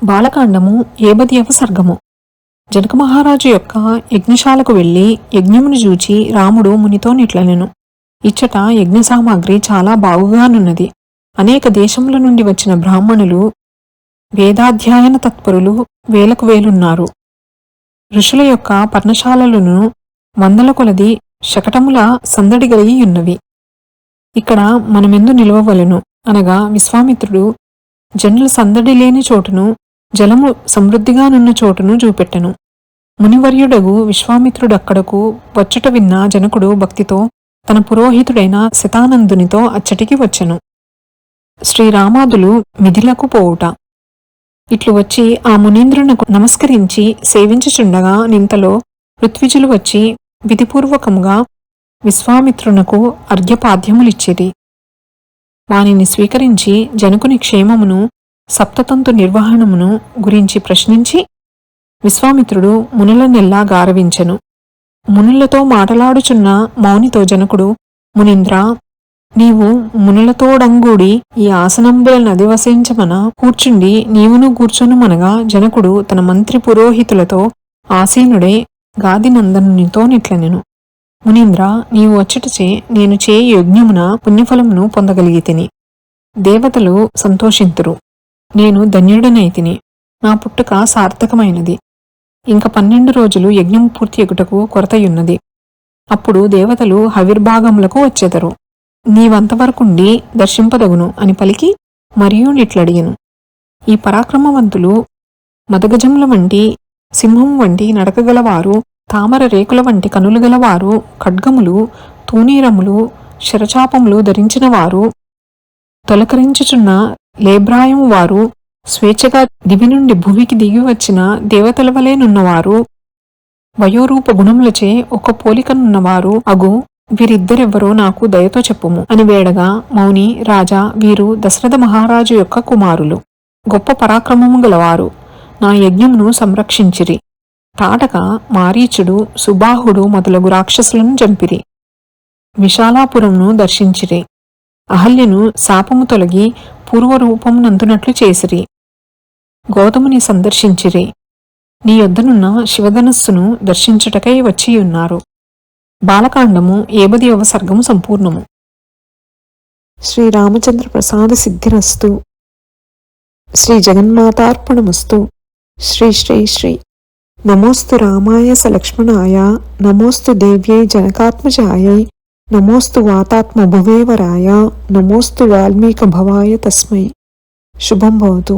బాలకాండము ఏబదియవ సర్గము. జనక మహారాజు యొక్క యజ్ఞశాలకు వెళ్ళి యజ్ఞమును చూచి రాముడు మునితో నిట్లనెను. ఇచ్చట యజ్ఞ సామాగ్రి చాలా బాగుగానున్నది. అనేక దేశముల నుండి వచ్చిన బ్రాహ్మణులు వేదాధ్యాయన తత్పరులు వేలకు వేలున్నారు. ఋషుల యొక్క పర్ణశాలలను వందల కొలది శకటముల సందడి కలిగి ఉన్నవి ఇక్కడ మనమెందు నిలవవలను అనగా విశ్వామిత్రుడు జనుల సందడి లేని చోటును జలము సమృద్ధిగానున్న చోటును చూపెట్టెను. మునివర్యుడగు విశ్వామిత్రుడక్కడకు వచ్చుట విన్న జనకుడు భక్తితో తన పురోహితుడైన శతానందునితో అచ్చటికి వచ్చెను. శ్రీరామాదులు మిథిలకు పోవుట. ఇట్లు వచ్చి ఆ మునీంద్రునకు నమస్కరించి సేవించుచుండగా నింతలో ఋత్విజులు వచ్చి విధిపూర్వకముగా విశ్వామిత్రునకు అర్ఘ్యపాద్యములిచ్చిరి వానిని స్వీకరించి జనకుని క్షేమమును సప్తతంతు నిర్వహణమును గురించి ప్రశ్నించి విశ్వామిత్రుడు మునులనెల్లా గారవించెను. మునులతో మాటలాడుచున్న మౌనితో జనకుడు మునీంద్ర నీవు మునులతోడంగూడి ఈ ఆసనంబుల నది వసించమన కూర్చుండి నీవును కూర్చునుమనగా జనకుడు తన మంత్రి పురోహితులతో ఆసీనుడే గాదినందనునితో నిట్లనెను. మునీంద్ర నీవు వచ్చటచే నేను చే యజ్ఞమున పుణ్యఫలమును పొందగలిగితిని. దేవతలు సంతోషింతురు. నేను ధన్యుడనైతిని నా పుట్టుక సార్థకమైనది. ఇంక పన్నెండు రోజులు యజ్ఞం పూర్తి ఎగుటకు కొరతయున్నది. అప్పుడు దేవతలు హవిర్భాగములకు వచ్చెదరు. నీవంతవరకుండి దర్శింపదగును అని పలికి మరియు నిట్లడిగను. ఈ పరాక్రమవంతులు మదగజముల వంటి సింహం వంటి నడకగలవారు తామర రేకుల వంటి కనులు గలవారు ఖడ్గములు తూనీరములు శరచాపములు ధరించినవారు తొలకరించుచున్న లేబ్రాయం వారు స్వేచ్ఛగా దివి నుండి భూమికి దిగి వచ్చిన దేవతల వలెనున్నవారు వయోరూప గుణములచే ఒక పోలికనున్నవారు అగు వీరిద్దరెవ్వరో నాకు దయతో చెప్పుము. అని వేడగా మౌని రాజా వీరు దశరథ మహారాజు యొక్క కుమారులు. గొప్ప పరాక్రమము గలవారు. నా యజ్ఞమును సంరక్షించిరి. తాటక మారీచుడు సుబాహుడు మొదలగు రాక్షసులను చంపిరి. విశాలాపురంను దర్శించిరి. అహల్యను శాపము తొలగి పూర్వరూపమునందునట్లు చేసిరి. గౌతముని సందర్శించిరి. నీ యొద్దనున్న శివధనస్సును దర్శించుటకై వచ్చియున్నారు. బాలకాండము ఏబదియవ సర్గము సంపూర్ణము. శ్రీరామచంద్ర ప్రసాద సిద్ధిరస్తు. శ్రీ జగన్మాతార్పణమస్తు. శ్రీ శ్రీ శ్రీ. నమోస్తు రామాయ సలక్ష్మణాయ. నమోస్తు దేవ్యై జనకాత్మజాయై. नमोस्तु नमोस्त नमोस्तु वाल्मीकभवाय तस्मै। शुभम भवतु।